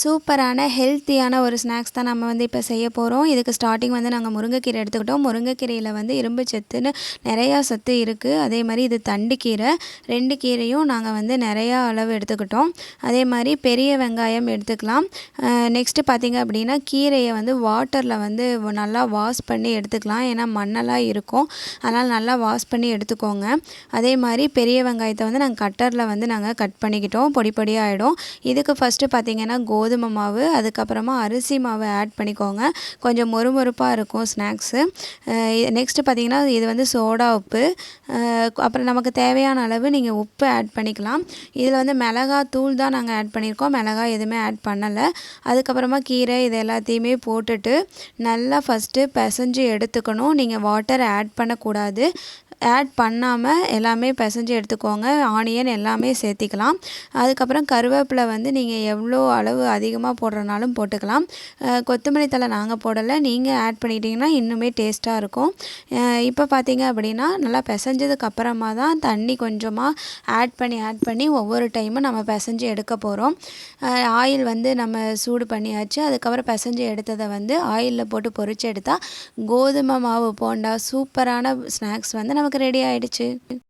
சூப்பரான ஹெல்த்தியான ஒரு ஸ்நாக்ஸ் தான் நம்ம வந்து இப்போ செய்ய போகிறோம் இதுக்கு ஸ்டார்டிங் வந்து நாங்கள் முருங்கைக்கீரை எடுத்துக்கிட்டோம். முருங்கைக்கீரையில் வந்து இரும்பு சத்துன்னு நிறையா சத்து இருக்குது அதே மாதிரி இது தண்டு கீரை. ரெண்டு கீரையும் நாங்கள் வந்து நிறையா அளவு எடுத்துக்கிட்டோம். அதே மாதிரி பெரிய வெங்காயம் எடுத்துக்கலாம். நெக்ஸ்ட்டு பார்த்திங்க அப்படின்னா கீரையை வந்து வாட்டரில் வந்து நல்லா வாஷ் பண்ணி எடுத்துக்கலாம். ஏன்னா மண்ணெல்லாம் இருக்கும். அதனால் நல்லா வாஷ் பண்ணி எடுத்துக்கோங்க. அதே மாதிரி பெரிய வெங்காயத்தை வந்து நாங்கள் கட்டரில் வந்து நாங்கள் கட் பண்ணிக்கிட்டோம். பொடி பொடியாக ஆகிடும் இதுக்கு ஃபஸ்ட்டு பார்த்திங்கன்னா கோ கோதுமை மாவு அதுக்கப்புறமா அரிசி மாவு ஆட் பண்ணிக்கோங்க. கொஞ்சம் மொறுமொறுப்பாக இருக்கும் ஸ்நாக்ஸு நெக்ஸ்ட்டு பார்த்திங்கன்னா இது வந்து சோடா உப்பு. அப்புறம் நமக்கு தேவையான அளவு நீங்கள் உப்பு ஆட் பண்ணிக்கலாம். இதில் வந்து மிளகா தூள் தான் நாங்கள் ஆட் பண்ணியிருக்கோம் மிளகா எதுவுமே ஆட் பண்ணலை. அதுக்கப்புறமா கீரை இது எல்லாத்தையுமே போட்டுட்டு நல்லா ஃபஸ்ட்டு பிசைஞ்சு எடுத்துக்கணும். நீங்கள் வாட்டர் ஆட் பண்ணக்கூடாது. ஆட் பண்ணாமல் எல்லாமே பிசைஞ்சு எடுத்துக்கோங்க. ஆனியன் எல்லாமே சேர்த்திக்கலாம். அதுக்கப்புறம் கருவேப்பிலை வந்து நீங்கள் எவ்வளோ அளவு அதிகமாக போடுறனாலும் போட்டுக்கலாம். கொத்தமல்லி தழை நாங்கள் போடலை. நீங்கள் ஆட் பண்ணிட்டீங்கன்னா இன்னுமே டேஸ்ட்டாக இருக்கும். இப்போ பார்த்தீங்க அப்படின்னா நல்லா பிசைஞ்சதுக்கு அப்புறமா தான் தண்ணி கொஞ்சமாக ஆட் பண்ணி ஆட் பண்ணி ஒவ்வொரு டைமும் நம்ம பிசைஞ்சு எடுக்க போகிறோம் ஆயில் வந்து நம்ம சூடு பண்ணியாச்சு. அதுக்கப்புறம் பிசைஞ்சு எடுத்ததை வந்து ஆயிலில் போட்டு பொறிச்சு எடுத்தால் கோதுமை மாவு போண்டா சூப்பரான ஸ்நாக்ஸ் வந்து நமக்கு ரெடி ஆகிடுச்சு